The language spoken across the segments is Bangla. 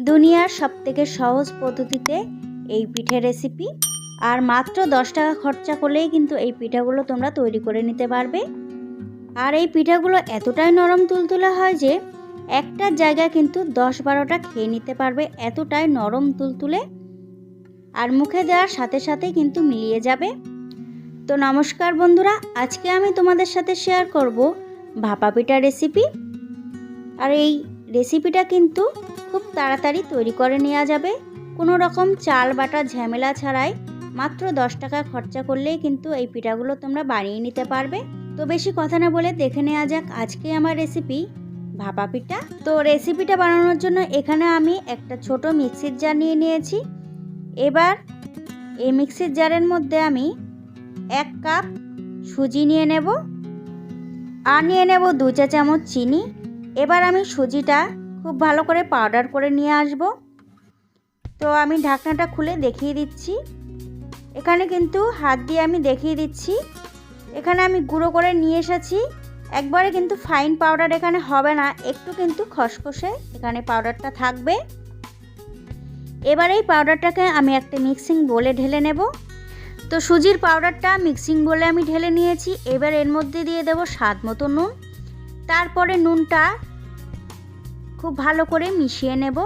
দুনিয়ার সবথেকে সহজ পদ্ধতিতে এই পিঠে রেসিপি আর মাত্র দশ টাকা খরচা করলেই কিন্তু এই পিঠাগুলো তোমরা তৈরি করে নিতে পারবে। আর এই পিঠাগুলো এতটাই নরম তুলতুলে হয় যে, একটার জায়গায় কিন্তু দশ বারোটা খেয়ে নিতে পারবে এতটাই নরম তুলতুলে। আর মুখে দেওয়ার সাথে সাথে কিন্তু মিলিয়ে যাবে। তো নমস্কার বন্ধুরা, আজকে আমি তোমাদের সাথে শেয়ার করব ভাপা পিঠা রেসিপি আর এই রেসিপিটা কিন্তু খুব তাড়াতাড়ি তৈরি করে নেওয়া যাবে। কোনো রকম চাল বাটা ঝামেলা ছাড়াই মাত্র দশ টাকা খরচা করলেই কিন্তু এই পিঠাগুলো তোমরা বানিয়ে নিতে পারবে। তো বেশি কথা না বলে দেখে নেওয়া যাক আজকে আমার রেসিপি ভাপা পিঠা। তো রেসিপিটা বানানোর জন্য এখানে আমি একটা ছোট মিক্সির জার নিয়ে নিয়েছি। এবার এই মিক্সির জারের মধ্যে আমি এক কাপ সুজি নিয়ে নেব। আর নিয়ে নেব দু চা চামচ চিনি। এবার আমি সুজিটা খুব ভালো করে পাউডার করে নিয়ে আসব। তো আমি ঢাকনাটা খুলে দেখিয়ে দিচ্ছি। এখানে কিন্তু হাত দিয়ে আমি দেখিয়ে দিচ্ছি। এখানে আমি গুঁড়ো করে নিয়ে এসেছি। একবারে কিন্তু ফাইন পাউডার এখানে হবে না, একটু কিন্তু খসখসে এখানে পাউডারটা থাকবে। এবার এই পাউডারটাকে আমি একটা মিক্সিং বলে ঢেলে নেব। তো সুজির পাউডারটা মিক্সিং বলে আমি ঢেলে নিয়েছি। এবার এর মধ্যে দিয়ে দেব স্বাদ মতো নুন। তারপরে নুনটা খুব ভালো করে মিশিয়ে নেব।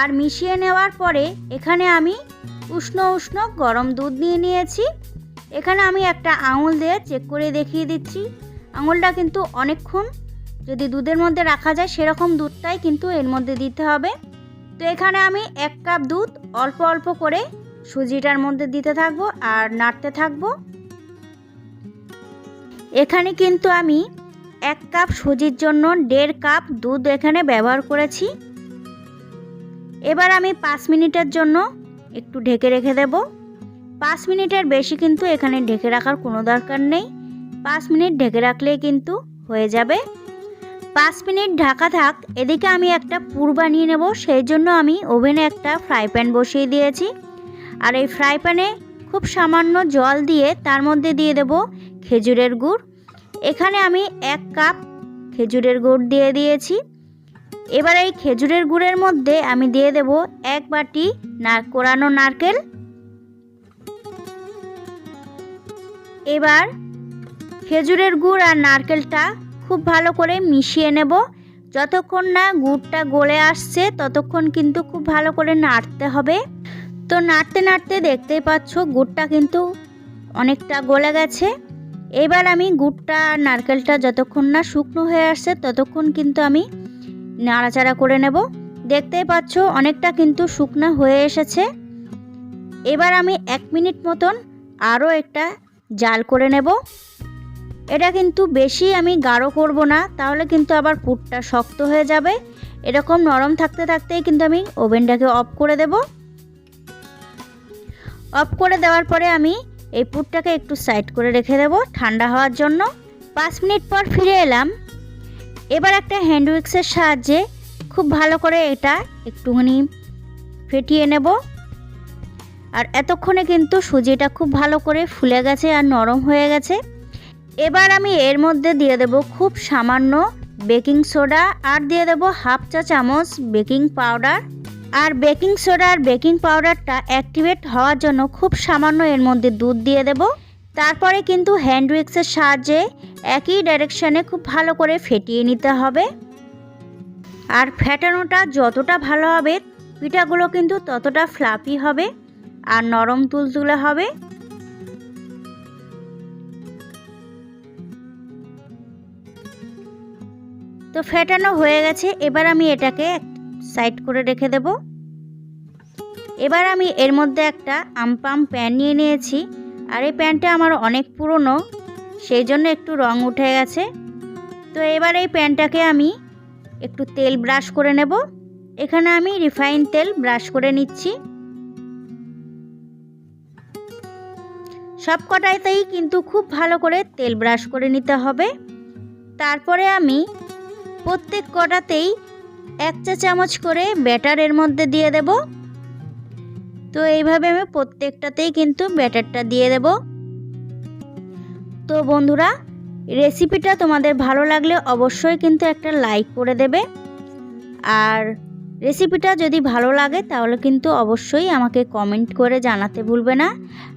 আর মিশিয়ে নেওয়ার পরে এখানে আমি উষ্ণ উষ্ণ গরম দুধ নিয়ে নিয়েছি। এখানে আমি একটা আঙুল দিয়ে চেক করে দেখিয়ে দিচ্ছি। আঙুলটা কিন্তু অনেকক্ষণ যদি দুধের মধ্যে রাখা যায় সেরকম দুধটাই কিন্তু এর মধ্যে দিতে হবে। তো এখানে আমি এক কাপ দুধ অল্প অল্প করে সুজিটার মধ্যে দিতে থাকব আর নাড়তে থাকব। এখানে কিন্তু আমি এক কাপ সুজির জন্য দেড় কাপ দুধ এখানে ব্যবহার করেছি। এবার আমি পাঁচ মিনিটের জন্য একটু ঢেকে রেখে দেব। পাঁচ মিনিটের বেশি কিন্তু এখানে ঢেকে রাখার কোনো দরকার নেই। পাঁচ মিনিট ঢেকে রাখলেই কিন্তু হয়ে যাবে। পাঁচ মিনিট ঢাকা থাক, এদিকে আমি একটা পুর বানিয়ে নেব, সেই জন্য আমি ওভেনে একটা ফ্রাই প্যান বসিয়ে দিয়েছি। আর এই ফ্রাই প্যানে খুব সামান্য জল দিয়ে তার মধ্যে দিয়ে দেব খেজুরের গুড়। এখানে আমি এক কাপ খেজুরের গুড় দিয়ে দিয়েছি। এবার এই খেজুরের গুড়ের মধ্যে আমি দিয়ে দেব এক বাটি কোরানো নারকেল। এবার খেজুরের গুড় আর নারকেলটা খুব ভালো করে মিশিয়ে নেব। যতক্ষণ না গুড়টা গলে আসছে, ততক্ষণ কিন্তু খুব ভালো করে নাড়তে হবে। তো নাড়তে নাড়তে দেখতেই পাচ্ছ গুড়টা কিন্তু অনেকটা গলে গেছে। এবার আমি গুড়টা আর নারকেলটা যতক্ষণ না শুকনো হয়ে আসছে ততক্ষণ কিন্তু আমি নাড়াচাড়া করে নেব। দেখতেই পাচ্ছ, অনেকটা কিন্তু শুকনো হয়ে এসেছে। এবার আমি এক মিনিট মতন আরও একটা জাল করে নেব। এটা কিন্তু বেশি আমি গাঢ় করব না, তাহলে কিন্তু আবার পুরটা শক্ত হয়ে যাবে। এরকম নরম থাকতে থাকতেই কিন্তু আমি ওভেনটাকে অফ করে দেব। অফ করে দেওয়ার পরে আমি এই পুরটাকে একটু সাইড করে রেখে দেব ঠান্ডা হওয়ার জন্য। পাঁচ মিনিট পর ফিরে এলাম। এবার একটা হ্যান্ড উইক্সের সাহায্যে খুব ভালো করে এটা একটুখানি ফেটিয়ে নেব। আর এতক্ষণে কিন্তু সুজিটা খুব ভালো করে ফুলে গেছে আর নরম হয়ে গেছে। এবার আমি এর মধ্যে দিয়ে দেব খুব সামান্য বেকিং সোডা আর দিয়ে দেব হাফ চা চামচ বেকিং পাউডার। আর বেকিং সোডা আর বেকিং পাউডারটা অ্যাক্টিভেট হওয়ার জন্য খুব সামান্য এর মধ্যে দুধ দিয়ে দেব। তারপরে কিন্তু হ্যান্ড উইক্সের সাহায্যে একই ডাইরেকশানে খুব ভালো করে ফেটিয়ে নিতে হবে। আর ফেটানোটা যতটা ভালো হবে, পিঠাগুলো কিন্তু ততটা ফ্লাপি হবে আর নরম তুলতুলে হবে। তো ফেটানো হয়ে গেছে, এবার আমি এটাকে সাইড করে রেখে দেব। এবার আমি এর মধ্যে একটা আমপাম প্যান নিয়ে নিয়েছি। আর এই প্যানটা আমার অনেক পুরনো, সেই জন্য একটু রং উঠে গেছে। তো এবার এই প্যানটাকে আমি একটু তেল ব্রাশ করে নেব। এখানে আমি রিফাইন তেল ব্রাশ করে নিচ্ছি। সব কটাইতেই কিন্তু খুব ভালো করে তেল ব্রাশ করে নিতে হবে। তারপরে আমি প্রত্যেক কটাতেই এক চা চামচ করে ব্যাটার এর মধ্যে দিয়ে দেব। তো এইভাবে আমি প্রত্যেকটাতেই কিন্তু ব্যাটারটা দিয়ে দেব। তো বন্ধুরা, রেসিপিটা তোমাদের ভালো লাগলে অবশ্যই কিন্তু একটা লাইক করে দেবে। আর রেসিপিটা যদি ভালো লাগে তাহলে কিন্তু অবশ্যই আমাকে কমেন্ট করে জানাতে ভুলবে না।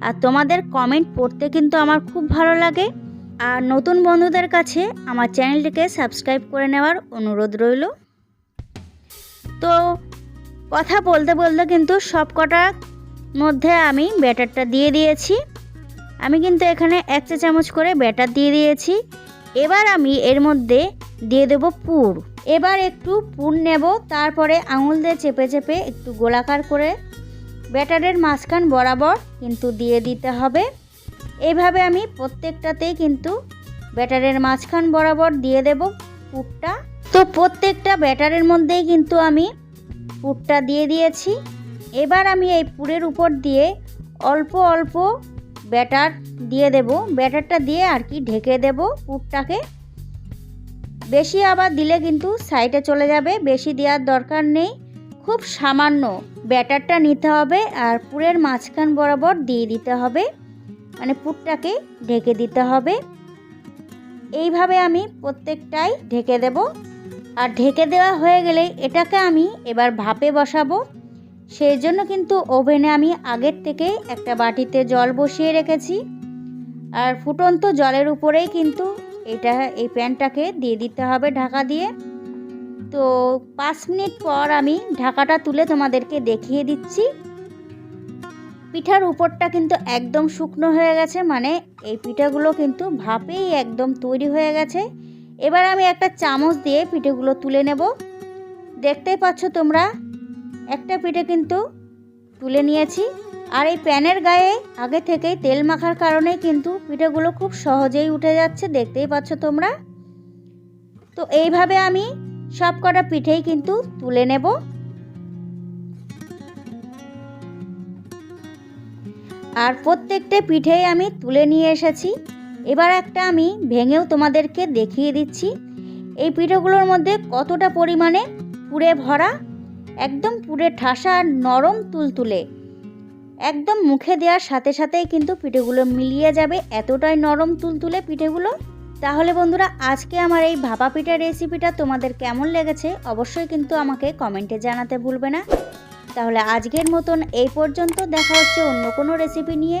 আর তোমাদের কমেন্ট পড়তে কিন্তু আমার খুব ভালো লাগে। আর নতুন বন্ধুদের কাছে আমার চ্যানেলটিকে সাবস্ক্রাইব করে নেওয়ার অনুরোধ রইল। তো কথা বলতে বলতে কিন্তু সব কটার মধ্যে আমি ব্যাটারটা দিয়ে দিয়েছি। আমি কিন্তু এখানে এক চা চামচ করে ব্যাটার দিয়ে দিয়েছি। এবার আমি এর মধ্যে দিয়ে দেব পুর। এবার একটু পুর নেব, তারপরে আঙুল দিয়ে চেপে চেপে একটু গোলাকার করে ব্যাটারের মাঝখান বরাবর কিন্তু দিয়ে দিতে হবে। এইভাবে আমি প্রত্যেকটাতেই কিন্তু ব্যাটারের মাঝখান বরাবর দিয়ে দেব পুরটা। তো প্রত্যেকটা ব্যাটারের মধ্যেই কিন্তু আমি পুরটা দিয়ে দিয়েছি। এবার আমি এই পুরের উপর দিয়ে অল্প অল্প ব্যাটার দিয়ে দেব। ব্যাটারটা দিয়ে আর কি ঢেকে দেব পুরটাকে। বেশি আবার দিলে কিন্তু সাইডে চলে যাবে, বেশি দেওয়ার দরকার নেই। খুব সামান্য ব্যাটারটা নিতে হবে আর পুরের মাঝখান বরাবর দিয়ে দিতে হবে। মানে পুরটাকে ঢেকে দিতে হবে। এইভাবে আমি প্রত্যেকটাই ঢেকে দেব। আর ঢেকে দেওয়া হয়ে গেলে এটাকে আমি এবার ভাপে বসাবো। সেই জন্য কিন্তু ওভেনে আমি আগের থেকে একটা বাটিতে জল বসিয়ে রেখেছি। আর ফুটন্ত জলের উপরেই কিন্তু এটা, এই প্যানটাকে দিয়ে দিতে হবে ঢাকা দিয়ে। তো পাঁচ মিনিট পর আমি ঢাকাটা তুলে তোমাদেরকে দেখিয়ে দিচ্ছি। পিঠার উপরটা কিন্তু একদম শুকনো হয়ে গেছে মানে এই পিঠাগুলো কিন্তু ভাপেই একদম তৈরি হয়ে গেছে। এবার আমি একটা চামচ দিয়ে পিঠেগুলো তুলে নেব। দেখতেই পাচ্ছ তোমরা, একটা পিঠে কিন্তু তুলে নিয়েছি। আর এই প্যানের গায়ে আগে থেকেই তেল মাখার কারণে কিন্তু পিঠেগুলো খুব সহজেই উঠে যাচ্ছে, দেখতেই পাচ্ছ তোমরা। তো এইভাবে আমি সব কটা পিঠেই কিন্তু তুলে নেব। আর প্রত্যেকটা পিঠেই আমি তুলে নিয়ে এসেছি। এবার একটা আমি ভেঙেও তোমাদেরকে দেখিয়ে দিচ্ছি। এই পিঠেগুলোর মধ্যে কতটা পরিমাণে পুরে ভরা, একদম পুরে ঠাসা নরম তুলতুলে। একদম মুখে দেওয়ার সাথে সাথেই কিন্তু পিঠেগুলো মিলিয়ে যাবে এতটাই নরম তুলতুলে পিঠেগুলো। তাহলে বন্ধুরা, আজকে আমার এই ভাপা পিঠা রেসিপিটা তোমাদের কেমন লেগেছে অবশ্যই কিন্তু আমাকে কমেন্টে জানাতে ভুলবে না। তাহলে আজকের মতন এই পর্যন্ত, দেখা হচ্ছে অন্য কোনো রেসিপি নিয়ে।